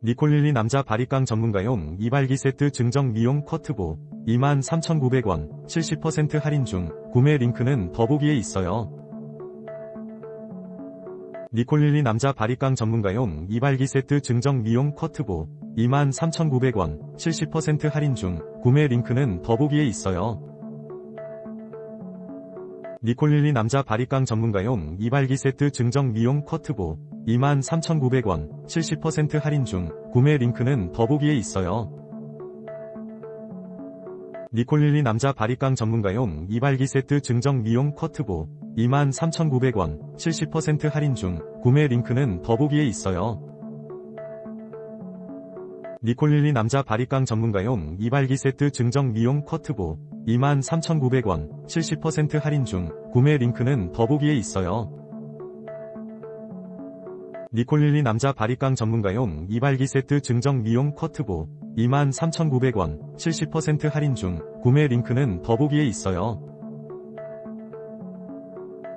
니콜릴리 남자 바리깡 전문가용 이발기 세트 증정 미용 커트보 23,900원 70% 할인 중 구매 링크는 더보기에 있어요. 니콜릴리 남자 바리깡 전문가용 이발기 세트 증정 미용 커트보 23,900원 70% 할인 중 구매 링크는 더보기에 있어요. 니콜릴리 남자 바리깡 전문가용 이발기 세트 증정 미용 커트보 23,900원 70% 할인 중 구매 링크는 더보기에 있어요. 니콜릴리 남자 바리깡 전문가용 이발기 세트 증정 미용 커트보 23,900원 70% 할인 중 구매 링크는 더보기에 있어요. 니콜릴리 남자 바리깡 전문가용 이발기 세트 증정 미용 커트보 23,900원 70% 할인 중 구매 링크는 더보기에 있어요. 니콜릴리 남자 바리깡 전문가용 이발기 세트 증정 미용 커트보 23,900원 70% 할인 중 구매 링크는 더보기에 있어요.